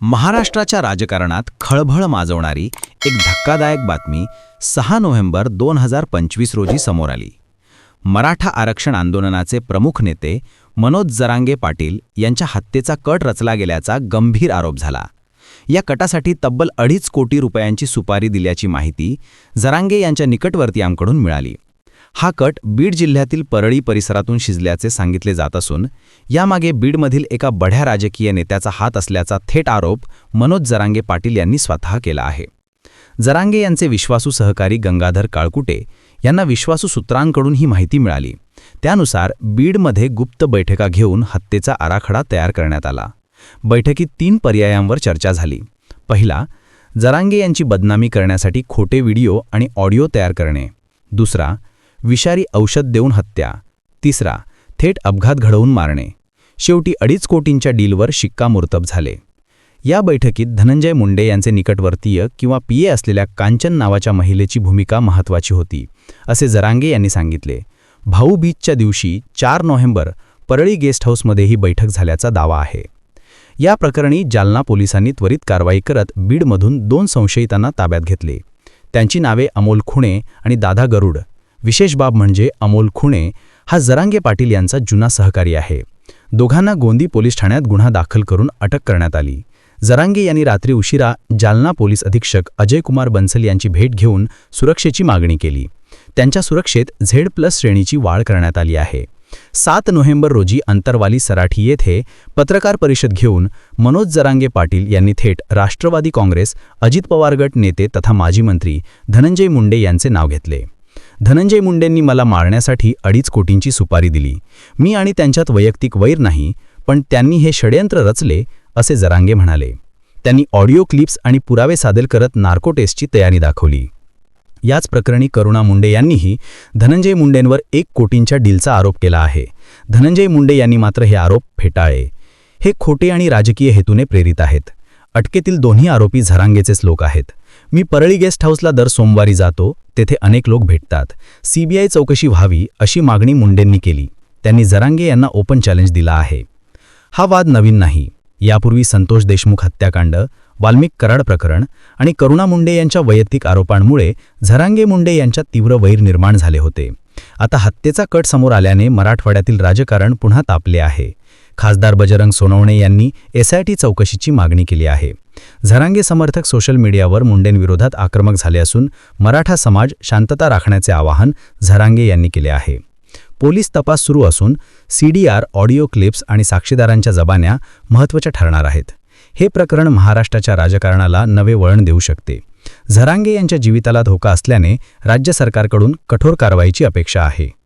महाराष्ट्राच्या राजकारणात खळबळ माजवणारी एक धक्कादायक बातमी सहा नोव्हेंबर दोन हजार पंचवीस रोजी समोर आली. मराठा आरक्षण आंदोलनाचे प्रमुख नेते मनोज जरांगे पाटील यांच्या हत्येचा कट रचला गेल्याचा गंभीर आरोप झाला. या कटासाठी तब्बल अडीच कोटी रुपयांची सुपारी दिल्याची माहिती जरांगे यांच्या निकटवर्तीयांकडून मिळाली. हा कट बीड जिल्ह्यातील परळी परिसरातून शिजल्याचे सांगितले जात असून यामागे बीडमधील एका बढ्या राजकीय नेत्याचा हात असल्याचा थेट आरोप मनोज जरांगे पाटील यांनी स्वतः केला आहे. जरांगे यांचे विश्वासू सहकारी गंगाधर काळकुटे यांना विश्वासू सूत्रांकडून ही माहिती मिळाली. त्यानुसार बीडमध्ये गुप्त बैठका घेऊन हत्येचा आराखडा तयार करण्यात आला. बैठकीत तीन पर्यायांवर चर्चा झाली. पहिला जरांगे यांची बदनामी करण्यासाठी खोटे व्हिडिओ आणि ऑडिओ तयार करणे. दुसरा विषारी औषध देऊन हत्या. तिसरा थेट अपघात घडवून मारणे. शेवटी अडीच कोटींच्या डीलवर शिक्कामोर्तब झाले. या बैठकीत धनंजय मुंडे यांचे निकटवर्तीय किंवा पीए असलेल्या कांचन नावाच्या महिलेची भूमिका महत्त्वाची होती असे जरांगे यांनी सांगितले. भाऊ बीचच्या दिवशी चार नोव्हेंबर परळी गेस्ट हाऊसमध्ये ही बैठक झाल्याचा दावा आहे. या प्रकरणी जालना पोलिसांनी त्वरित कारवाई करत बीडमधून दोन संशयितांना ताब्यात घेतले. त्यांची नावे अमोल खुणे आणि दादा गरुड. विशेष बाब म्हणजे अमोल खुणे हा जरांगे पाटील यांचा जुना सहकारी आहे. दोघांना गोंदी पोलीस ठाण्यात गुन्हा दाखल करून अटक करण्यात आली. जरांगे यांनी रात्री उशिरा जालना पोलीस अधीक्षक अजय कुमार बन्सल यांची भेट घेऊन सुरक्षेची मागणी केली. त्यांच्या सुरक्षेत झेड प्लस श्रेणीची वाढ करण्यात आली आहे. सात नोव्हेंबर रोजी अंतरवाली सराठी येथे पत्रकार परिषद घेऊन मनोज जरांगे पाटील यांनी थेट राष्ट्रवादी काँग्रेस अजित पवार गट नेते तथा माजी मंत्री धनंजय मुंडे यांचे नाव घेतले. धनंजय मुंडेंनी मला मारण्यासाठी अडीच कोटींची सुपारी दिली. मी आणि त्यांच्यात वैयक्तिक वैर नाही पण त्यांनी हे षडयंत्र रचले असे जरांगे म्हणाले. त्यांनी ऑडिओ क्लिप्स आणि पुरावे सादर करत नार्को टेस्टची तयारी दाखवली. याच प्रकरणी करुणा मुंडे यांनीही धनंजय मुंडेंवर एक कोटींच्या डीलचा आरोप केला आहे. धनंजय मुंडे यांनी मात्र हे आरोप फेटाळले. हे खोटे आणि राजकीय हेतूने प्रेरित आहेत. अटकेतील दोन्ही आरोपी झरांगेचेच लोक आहेत. मी परळी गेस्ट हाऊसला दर सोमवारी जातो तेथे अनेक लोक भेटतात. सीबीआय चौकशी व्हावी अशी मागणी मुंडेंनी केली. त्यांनी जरांगे यांना ओपन चॅलेंज दिला आहे. हा वाद नवीन नाही. यापूर्वी संतोष देशमुख हत्याकांड वाल्मिक कराड प्रकरण आणि करुणा मुंडे यांच्या वैयक्तिक आरोपांमुळे झरांगे मुंडे यांच्यात तीव्र वैर निर्माण झाले होते. आता हत्येचा कट समोर आल्याने मराठवाड्यातील राजकारण पुन्हा तापले आहे. खासदार बजरंग सोनवणे यांनी एसआयटी चौकशीची मागणी केली आहे. झरांगे समर्थक सोशल मीडियावर मुंडेंविरोधात आक्रमक झाले असून मराठा समाज शांतता राखण्याचे आवाहन झरांगे यांनी केले आहे. पोलीस तपास सुरू असून सीडीआर ऑडिओ क्लिप्स आणि साक्षीदारांच्या जबान्या महत्त्वाच्या ठरणार आहेत. हे प्रकरण महाराष्ट्राच्या राजकारणाला नवे वळण देऊ शकते. झरांगे यांच्या जीविताला धोका असल्याने राज्य सरकारकडून कठोर कारवाईची अपेक्षा आहे.